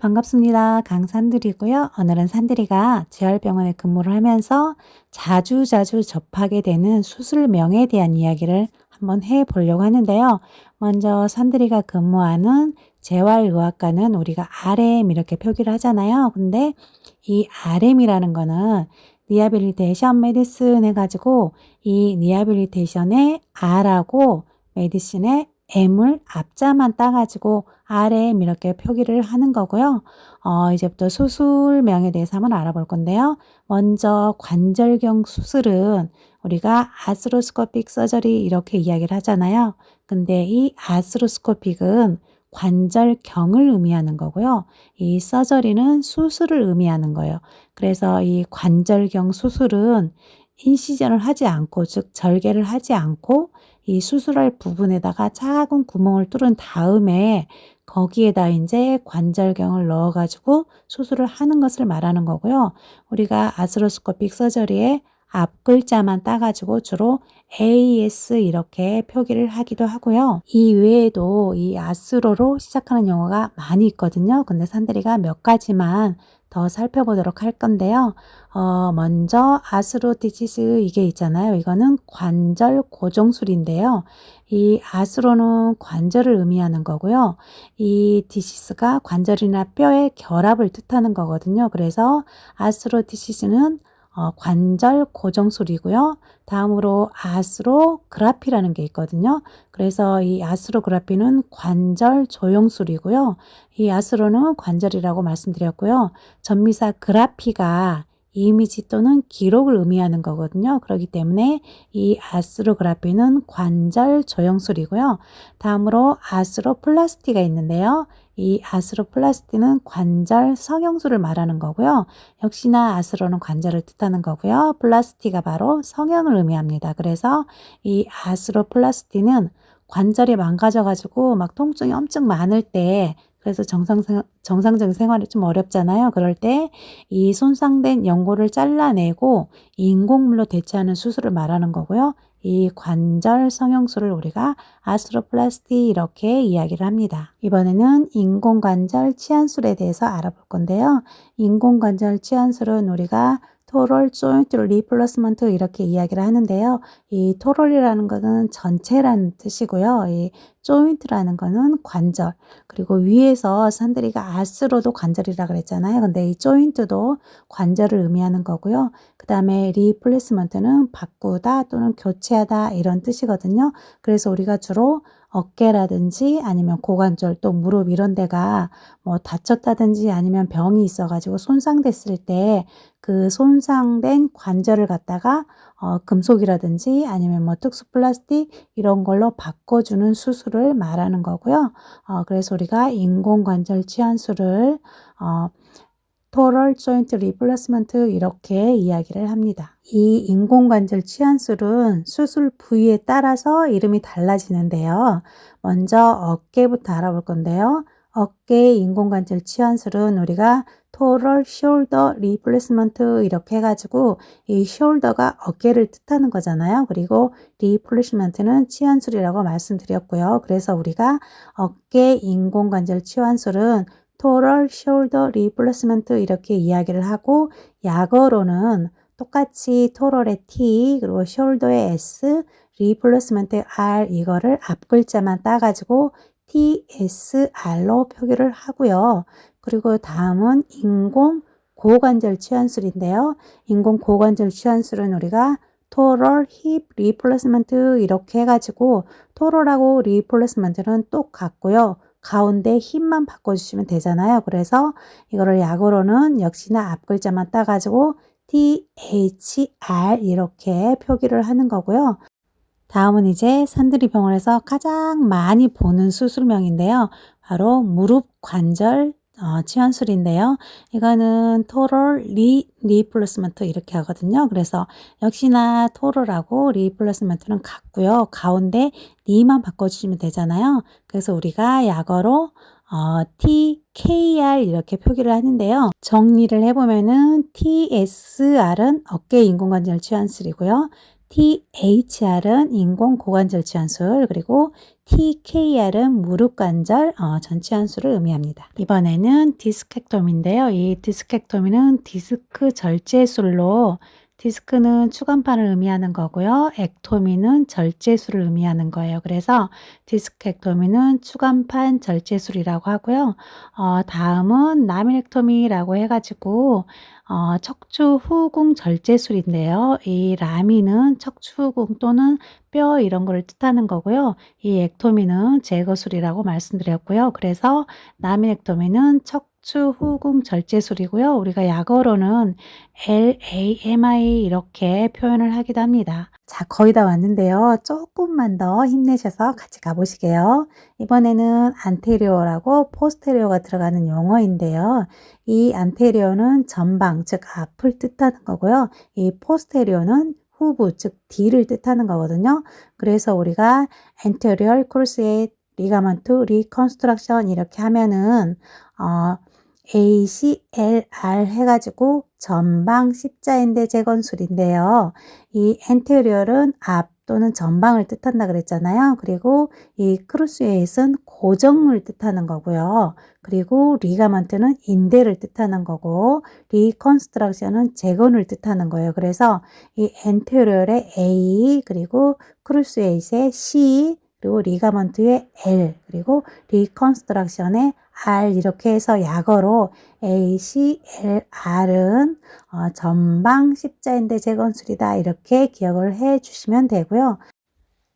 반갑습니다. 강산들이고요. 오늘은 산들이가 재활병원에 근무를 하면서 자주자주 접하게 되는 수술명에 대한 이야기를 한번 해 보려고 하는데요. 먼저 산들이가 근무하는 재활의학과는 우리가 RM 이렇게 표기를 하잖아요. 근데 이 RM이라는 거는 리하빌리테이션 메디슨 해가지고 이 리하빌리테이션의 R하고 메디슨의 M을 앞자만 따가지고 RM 이렇게 표기를 하는 거고요. 어, 이제부터 수술명에 대해서 한번 알아볼 건데요. 먼저 관절경 수술은 우리가 아스로스코픽 서저리 이렇게 이야기를 하잖아요. 근데 이 아스로스코픽은 관절경을 의미하는 거고요. 이 서저리는 수술을 의미하는 거예요. 그래서 이 관절경 수술은 인시전을 하지 않고, 즉 절개를 하지 않고 이 수술할 부분에다가 작은 구멍을 뚫은 다음에 거기에다 이제 관절경을 넣어가지고 수술을 하는 것을 말하는 거고요. 우리가 아스로스코픽 서저리에 앞 글자만 따가지고 주로 AS 이렇게 표기를 하기도 하고요. 이 외에도 이 아스로로 시작하는 용어가 많이 있거든요. 근데 산들이가 몇 가지만 더 살펴보도록 할 건데요. 어, 먼저 아스로디치스 이게 있잖아요. 이거는 관절 고정술인데요. 이 아스로는 관절을 의미하는 거고요. 이 디시스가 관절이나 뼈의 결합을 뜻하는 거거든요. 그래서 아스로디시스는 어, 관절 고정 술이고요. 다음으로 아스로그라피라는 게 있거든요. 그래서 이 아스로그라피는 관절 조영술이고요. 이 아스로는 관절이라고 말씀드렸고요. 전미사 그라피가 이미지 또는 기록을 의미하는 거거든요. 그렇기 때문에 이 아스로그라피는 관절 조형술이고요. 다음으로 아스로플라스티가 있는데요. 이 아스로플라스티는 관절 성형술을 말하는 거고요. 역시나 아스로는 관절을 뜻하는 거고요. 플라스티가 바로 성형을 의미합니다. 그래서 이 아스로플라스티는 관절이 망가져가지고 막 통증이 엄청 많을 때 그래서 정상, 정상적인 생활이 좀 어렵잖아요. 그럴 때 이 손상된 연골을 잘라내고 인공물로 대체하는 수술을 말하는 거고요. 이 관절 성형술을 우리가 아스트로플라스티 이렇게 이야기를 합니다. 이번에는 인공관절 치안술에 대해서 알아볼 건데요. 인공관절 치안술은 우리가 토럴 조인트 리플러스먼트 이렇게 이야기를 하는데요. 이 토럴이라는 것은 전체라는 뜻이고요. 이 조인트라는 것은 관절. 그리고 위에서 산들이가 아스로도 관절이라 그랬잖아요. 근데 이 조인트도 관절을 의미하는 거고요. 그 다음에 리플레스먼트는 바꾸다 또는 교체하다 이런 뜻이거든요. 그래서 우리가 주로 어깨라든지 아니면 고관절 또 무릎 이런 데가 뭐 다쳤다든지 아니면 병이 있어가지고 손상됐을 때 그 손상된 관절을 갖다가 어, 금속이라든지 아니면 뭐 특수 플라스틱 이런 걸로 바꿔주는 수술을 말하는 거고요. 어, 그래서 우리가 인공관절 치환술을 어, 토럴 조인트 리플레스먼트 이렇게 이야기를 합니다. 이 인공관절 치환술은 수술 부위에 따라서 이름이 달라지는데요. 먼저 어깨부터 알아볼 건데요. 어깨 인공관절 치환술은 우리가 토럴 숄더 리플레스먼트 이렇게 해가지고 이 숄더가 어깨를 뜻하는 거잖아요. 그리고 리플레스먼트는 치환술이라고 말씀드렸고요. 그래서 우리가 어깨 인공관절 치환술은 숄더 리플레스먼트 이렇게 이야기를 하고 약어로는 똑같이 토럴의 T 그리고 숄더의 S 리플레스먼트 R 이거를 앞글자만 따가지고 TSR로 표기를 하고요. 그리고 다음은 인공 고관절 치환술인데요. 인공 고관절 치환술은 우리가 토럴 힙 리플레스먼트 이렇게 해가지고 토럴하고 리플레스먼트는 똑같고요. 가운데 힘만 바꿔주시면 되잖아요. 그래서 이거를 약으로는 역시나 앞글자만 따가지고 THR 이렇게 표기를 하는 거고요. 다음은 이제 산들이 병원에서 가장 많이 보는 수술명인데요. 바로 무릎 관절 어, 치환술인데요. 이거는 토럴 리 리플레스먼트 이렇게 하거든요. 그래서 역시나 토럴하고 리플레스먼트는 같고요. 가운데 리만 바꿔주시면 되잖아요. 그래서 우리가 약어로 어, TKR 이렇게 표기를 하는데요. 정리를 해보면은 TSR은 어깨 인공관절 치환술이고요. THR은 인공 고관절 치환술, 그리고 TKR은 무릎 관절 어, 전체 한수를 의미합니다. 이번에는 디스펙토미인데요. 이 디스펙토미는 디스크 절제술로 디스크는 추간판을 의미하는 거고요. 액토미는 절제술을 의미하는 거예요. 그래서 디스크 액토미는 추간판 절제술이라고 하고요. 어, 다음은 라미넥토미라고 해가지고 어, 척추 후궁 절제술인데요. 이 라미는 척추 후궁 또는 뼈 이런 거를 뜻하는 거고요. 이 액토미는 제거술이라고 말씀드렸고요. 그래서 라미넥토미는 척 추 후궁 절제술이고요. 우리가 약어로는 LAMI 이렇게 표현을 하기도 합니다. 자, 거의 다 왔는데요. 조금만 더 힘내셔서 같이 가보시게요. 이번에는 안테리오라고 포스테리오가 들어가는 용어인데요. 이 안테리오는 전방, 즉 앞을 뜻하는 거고요. 이 포스테리오는 후부, 즉 뒤를 뜻하는 거거든요. 그래서 우리가 anterior cruciate ligament reconstruction 이렇게 하면은 어, ACLR 해가지고 전방 십자인대 재건술인데요. 이 anterior은 앞 또는 전방을 뜻한다 그랬잖아요. 그리고 이 크루스웨이트는 고정을 뜻하는 거고요. 그리고 리가먼트는 인대를 뜻하는 거고 리컨스트럭션은 재건을 뜻하는 거예요. 그래서 이 anterior의 A 그리고 크루스웨이트의 C 그리고 리가먼트의 L 그리고 리컨스트럭션의 R 이렇게 해서 약어로 ACLR은 어, 전방 십자인대 재건술이다 이렇게 기억을 해 주시면 되고요.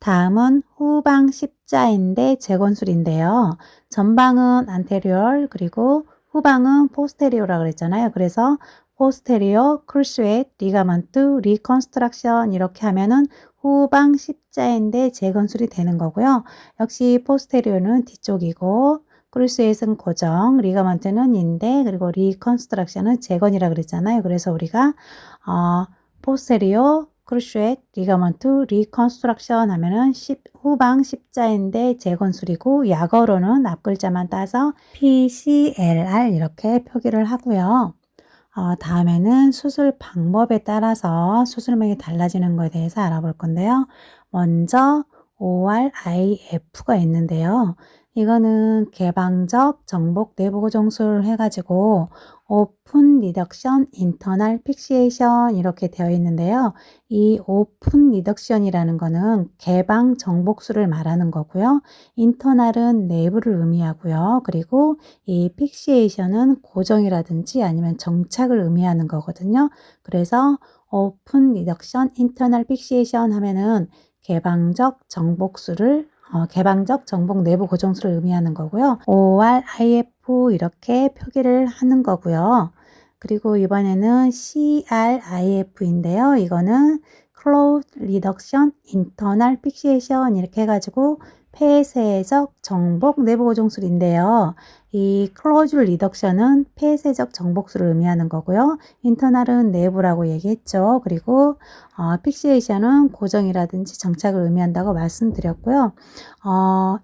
다음은 후방 십자인대 재건술인데요. 전방은 anterior 그리고 후방은 posterior라 그랬잖아요. 그래서 posterior cruciate ligament reconstruction 이렇게 하면은 후방 십자인대 재건술이 되는 거고요. 역시 posterior는 뒤쪽이고 크루스웨이트는 고정, 리가먼트는 인대, 그리고 리컨스트럭션은 재건이라 그랬잖아요. 그래서 우리가 어, 포스테리오 크루슈엣 리가먼트 리컨스트럭션 하면은 10, 후방 십자인대 재건술이고 약어로는 앞글자만 따서 PCLR 이렇게 표기를 하고요. 어, 다음에는 수술 방법에 따라서 수술명이 달라지는 것에 대해서 알아볼 건데요. 먼저 ORIF가 있는데요. 이거는 개방적 정복 내부 고정술 해가지고 오픈 리덕션 인터널 픽시에이션 이렇게 되어 있는데요. 이 오픈 리덕션이라는 거는 개방 정복술을 말하는 거고요. 인터널은 내부를 의미하고요. 그리고 이 픽시에이션은 고정이라든지 아니면 정착을 의미하는 거거든요. 그래서 오픈 리덕션 인터널 픽시에이션 하면은 개방적 정복술을 어, 개방적 정복 내부 고정수를 의미하는 거고요. ORIF 이렇게 표기를 하는 거고요. 그리고 이번에는 CRIF인데요. 이거는 Close Reduction Internal Fixation 이렇게 해가지고 폐쇄적 정복 내부 고정술인데요. 이 클로즈 리덕션은 폐쇄적 정복술을 의미하는 거고요. 인터널은 내부라고 얘기했죠. 그리고 어, 픽시에이션은 고정이라든지 정착을 의미한다고 말씀드렸고요. 어,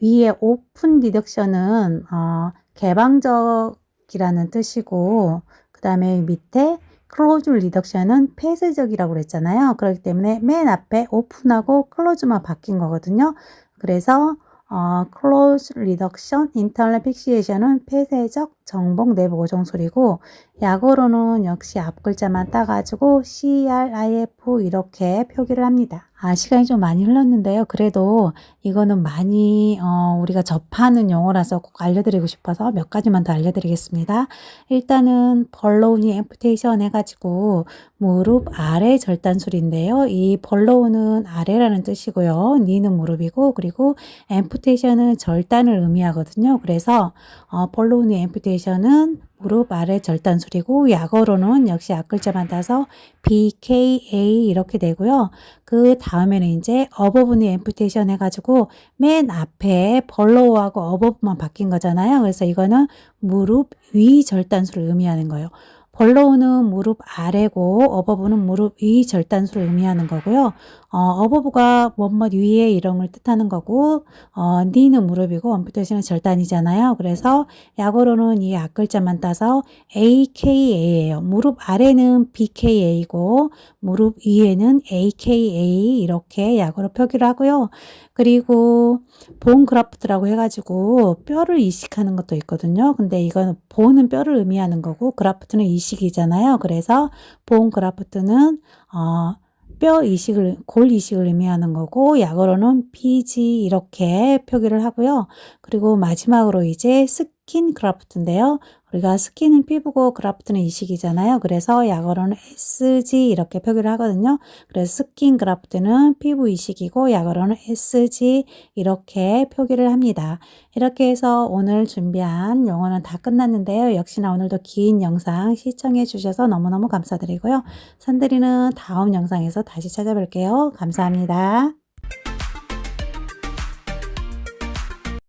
위에 오픈 리덕션은 어, 개방적이라는 뜻이고 그 다음에 밑에 클로즈 리덕션은 폐쇄적이라고 그랬잖아요. 그렇기 때문에 맨 앞에 오픈하고 클로즈만 바뀐 거거든요. 그래서 어, close reduction internal fixation은 폐쇄적 정복 내부 고정술이고 약어로는 역시 앞 글자만 따가지고 CRIF 이렇게 표기를 합니다. 아, 시간이 좀 많이 흘렀는데요. 그래도 이거는 많이 어, 우리가 접하는 용어라서 꼭 알려드리고 싶어서 몇 가지만 더 알려드리겠습니다. 일단은 벌로우니 앰프테이션 해가지고 무릎 아래 절단술인데요. 이 벌로우는 아래라는 뜻이고요. 니는 무릎이고 그리고 앰프테이션은 절단을 의미하거든요. 그래서 어, 벌로우니 앰프테이션은 무릎 아래 절단술이고 약어로는 역시 앞글자만 따서 BKA 이렇게 되고요. 그 다음에는 이제 어버브니 앰프테이션 해가지고 맨 앞에 벌로우하고 어버브만 바뀐 거잖아요. 그래서 이거는 무릎 위 절단술을 의미하는 거예요. 벌로우는 무릎 아래고 어버브는 무릎 위 절단술을 의미하는 거고요. 어, 어버브가 원맛 위에 걸 뜻하는 거고, 어, 니는 무릎이고, 원피터시는 절단이잖아요. 그래서 약어로는 이 앞글자만 따서 AKA예요. 무릎 아래는 BKA고, 무릎 위에는 AKA 이렇게 약어로 표기를 하고요. 그리고 본 그라프트라고 해가지고 뼈를 이식하는 것도 있거든요. 근데 이건 본은 뼈를 의미하는 거고, 그라프트는 이식이잖아요. 그래서 본 그라프트는 어, 뼈 이식을, 골 이식을 의미하는 거고, 약어로는 PG 이렇게 표기를 하고요. 그리고 마지막으로 이제 스킨 그라프트인데요. 우리가 스킨은 피부고 그라프트는 이식이잖아요. 그래서 약어로는 SG 이렇게 표기를 하거든요. 그래서 스킨 그라프트는 피부 이식이고, 약어로는 SG 이렇게 표기를 합니다. 이렇게 해서 오늘 준비한 영어는 다 끝났는데요. 역시나 오늘도 긴 영상 시청해 주셔서 너무너무 감사드리고요. 산들이는 다음 영상에서 다시 찾아뵐게요. 감사합니다.